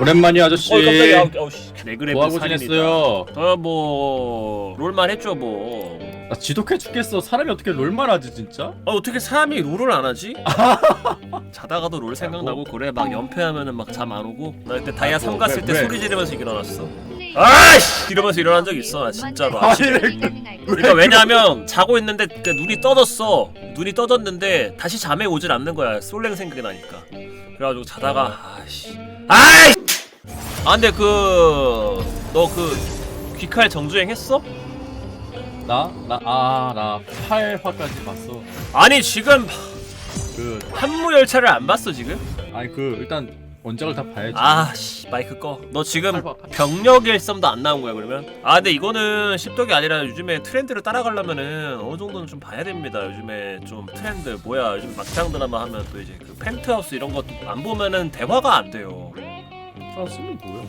오랜만이야 아저씨. 어 깜짝이야 아우, 아우 씨 레그레브 뭐 하고 살인이다. 지냈어요? 어뭐 롤만 했죠 뭐 나 지독해 죽겠어. 사람이 어떻게 롤만 하지 진짜? 아, 어떻게 사람이 롤을 안 하지? 자다가도 롤 생각나고 그래 막 연패하면은 막 잠 안 오고 나 그때 다이아 아, 3 뭐, 갔을 왜, 때 왜? 소리 지르면서 일어났어 아이씨 이러면서 일어난 적 있어 나 진짜로 아침에 그러니까 왜냐면 자고 있는데 그 눈이 떠졌어 눈이 떠졌는데 다시 잠에 오질 않는 거야 솔랭 생각이 나니까 그래가지고 자다가 아이씨 아이 아 근데 그 너 그 귀칼 정주행 했어? 나? 나, 아, 나 8화까지 봤어. 아니 지금 그, 한무 열차를 안 봤어 지금? 아니, 그, 일단, 원작을 다 봐야지. 아씨 마이크 꺼. 너 지금 팔. 병력 일섬도 안 나온 거야 그러면? 아 근데 이거는 십덕이 아니라 요즘에 트렌드를 따라가려면은 어느 정도는 좀 봐야 됩니다. 요즘에 좀 트렌드 뭐야 요즘 막장 드라마 하면 또 이제 그 펜트하우스 이런 것도 안 보면은 대화가 안 돼요. 프랑스는 뭐야?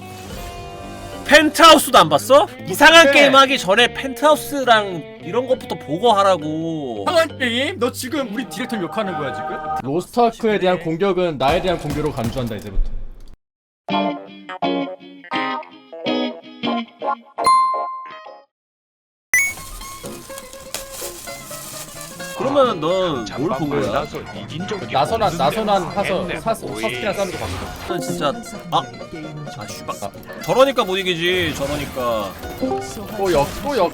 펜트하우스도 안 봤어? 이상한 어떡해. 게임 하기 전에 펜트하우스랑 이런 것부터 보고 하라고. 상한 게임? 너 지금 우리 디렉터 욕하는 거야 지금? 로스트아크에 대한 공격은 나에 대한 공격으로 간주한다 이제부터. 그러면은 넌뭘 본 거야? 나서 이긴 적이 나선한 나선한 하서 했네, 사스 거의. 사스키랑 싸는 거 봤어. 넌 진짜 아, 아 씨발. 저러니까 못 이기지. 저러니까. 또역 또 역.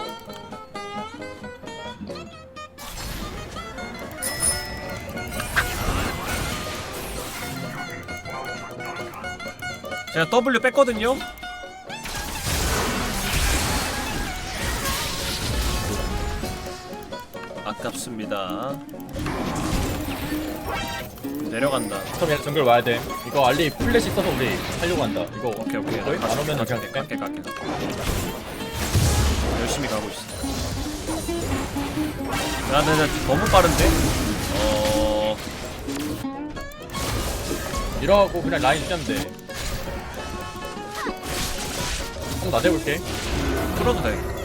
제가 W 뺐거든요. 아깝습니다. 내려간다. 그럼 얘 정글 와야 돼. 이거 알리 플래시 써서 우리 하려고 한다. 이거 오케이 오케이. 거의 안 오면 그냥 갈게 갈게 갈게. 갈게. 열심히 가고 있어. 야, 근데 나 너무 빠른데? 어, 이러고 그냥 라인 쓰면 돼. 한번 나대볼게. 풀어도 돼.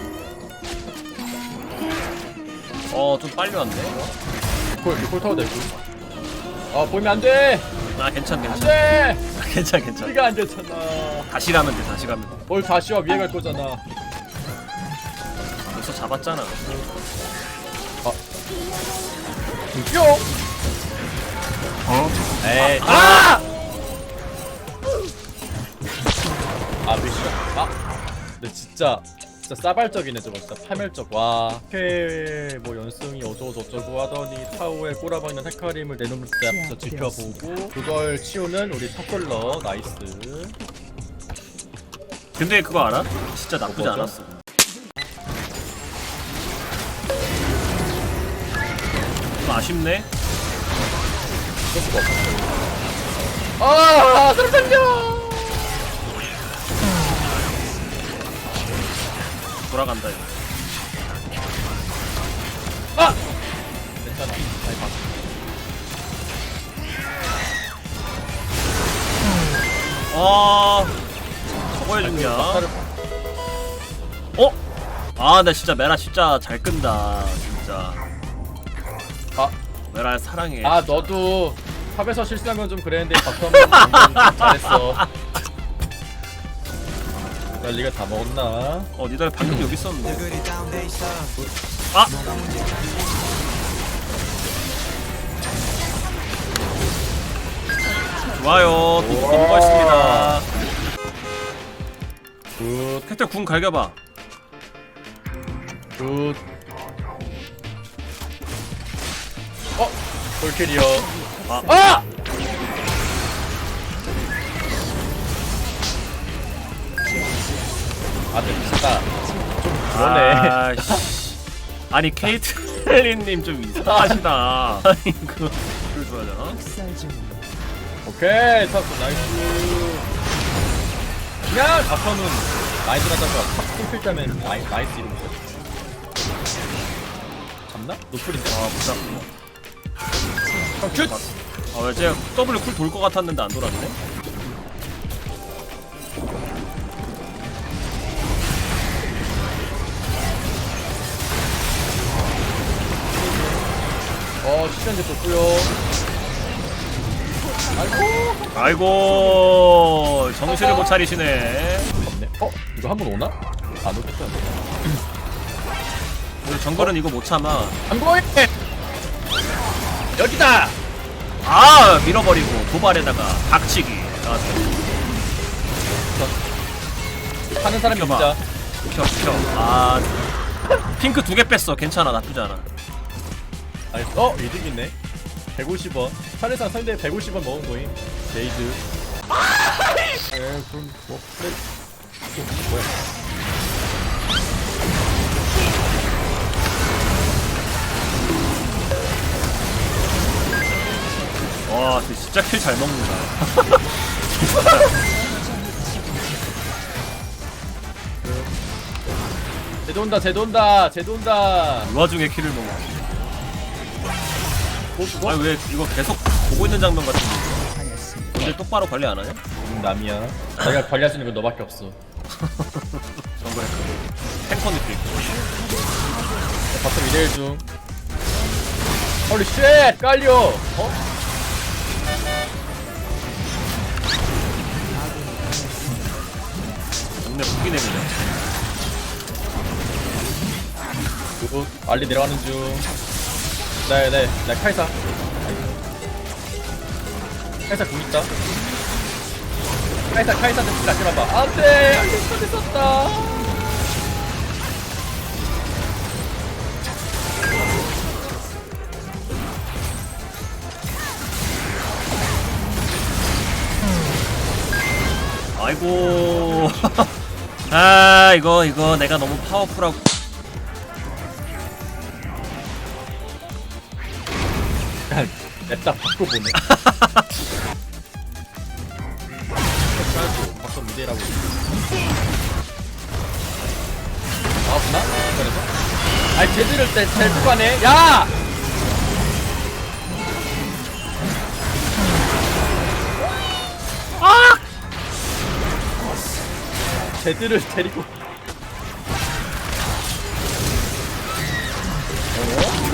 어, 좀 빨리 왔네. 콜, 콜 타워 되고. 아 보이면 안 돼. 아, 괜찮, 안 괜찮. 돼. 괜찮, 괜찮. 우리가 안 됐잖아. 다시 가면 돼, 다시 가면 돼. 뭘 다시 와 위에 갈 거잖아. 벌써 잡았잖아. 뿅. 어? 에이. 아! 아 미션. 아. 근데 진짜 진짜 싸발적이네 저거 진짜 파멸적. 와. 오케이 뭐 연승이 어쩌고 저쩌고 하더니 타워에 꼬라박는 헤카림을 내놓으면서 앞에서 지켜보고 그걸 치우는 우리 턱걸러 나이스. 근데 그거 알아? 진짜 나쁘지 뭐죠? 않았어. 좀 아쉽네. 어쩔 수가 없어. 아 사람 살려. 돌아간다. 이거. 아. 괜찮아. 아니 봐. 아, 저거 해주냐? 어? 아, 나 진짜 메라 진짜 잘 끈다. 진짜. 아. 메라 사랑해. 아 너도 탑에서 실수한 건좀 그랬는데 바텀 잘했어. 나 리가 다 먹었나? 어, 니들 방금 여기 있었는데. 아! 좋아요. 또 넘어갔습니다. 굿, 캐틀 궁 갈겨봐. 굿. 어, 볼킬이요. 아. 아! 아, 미쳤다. 좀 그러네. 아이씨. 아니 케이틀린님 좀 이상하시다. 아니 그 그걸 좋아하잖아. 오케이, 탑 나이스. 그냥 바텀은 마인드 나다가 탑 풀필 때면 마이, 나이스 이러면 돼. 잡나? 노플인데? 아 무섭고. 어, 슛! 아왜 쟤 W 쿨 돌 것 같았는데 안 돌았네? 어, 시간제 좋고요. 아이고. 아이고 정신을 못 차리시네. 없네. 어 이거 한 번 오나? 안 오겠다. 우리 정글은 이거 못 참아. 안 보이. 여기다. 아 밀어버리고 도발에다가 박치기. 아, 하는 사람이. 진짜. 켜, 켜. 아 핑크 두 개 뺐어. 괜찮아 나쁘지 않아. 아니, 어 이득 있네. 150원. 사례상 상대 150원 먹은 거임. 레이드. 에 그럼 뭐 그래. 또 뭐야? 와 진짜 킬 잘 먹는다. 온다. 쟤도 온다. 이 와중에 킬을 먹어. 뭐 그거? 아니 왜 이거 계속 보고 있는 장면 같은데? 근데 똑바로 관리 안 하냐? 음, 남이야. 내가 관리할 수 있는 건 너밖에 없어. 정글 탱커 느낌. 바텀 2대1 중. 홀리 쉣! 깔려! 어? 동네 북기네 그냥. 굿. 알리 내려가는 중. 네, 네, 네, 카이사. 카이사 공 있다. 카이사, 카이사한테 스킬 아끼만 봐. 안 돼! 스킬 썼다. 아이고. 아 이거 이거 내가 너무 파워풀하고. 냅다 바꿔 보네. 바텀 미대라고. 나왔나? 그래서? 아니 제들을 때 제일 후반에 야! 아! 제들을 데리고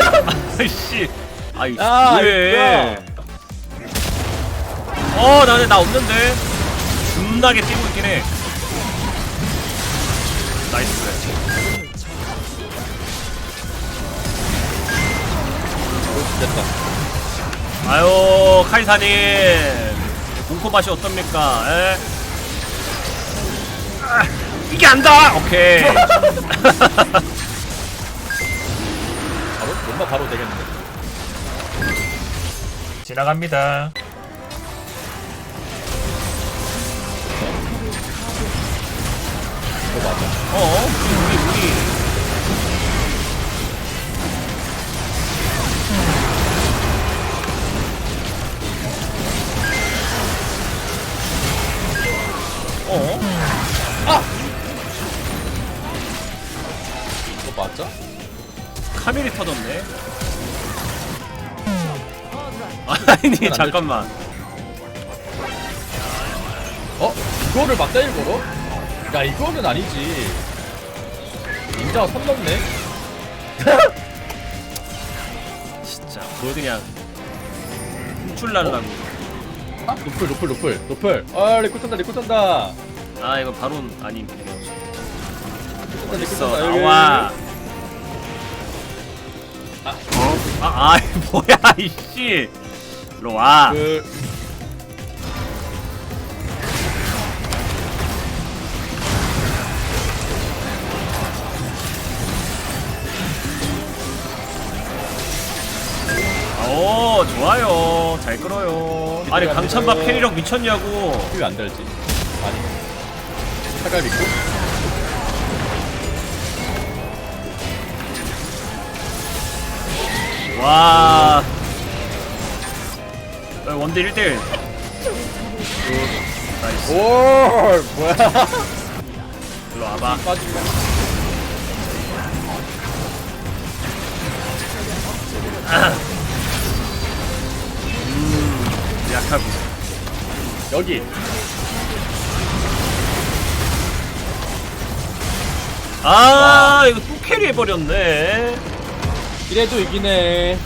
아이씨. 아이 아, 왜? 어 나는 나 없는데. 존나게 뛰고 있긴 해. 나이스. 됐다. 아유 카이사님 공포 맛이 어떻습니까? 에? 아, 이게 안다. 오케이. 바로? 뭔가 바로 되겠는데. 지나갑니다. 이거 맞아. 어 우리 우리 우리. 어? 이거 맞아? 카밀이 터졌네. 아니 잠깐만. 어? 이거를 맞다 일보러? 야 이거는 아니지 닌자가 선 넘네? 진짜 뭘 그냥 훔줄라려고. 아, 노플 노플 노플 노플 아 리코 탄다 리코 탄다 아 이거 바론 아님. 리코 탄다 리코 어딨어 탄다 여기. 나와. 아. 어? 아, 아이 뭐야 이씨. 일로 와. 그 오 좋아요. 잘 끌어요. 아니 강찬밥 캐리력 미쳤냐고. 이거 안 달지 아니 사갈 믿고 와. 어, 원딜 1대1. 나이스. 오 뭐야 일로 와봐. 빠지면 약하고. 여기 아 이거 또 캐리 해버렸네. 이래도 이기네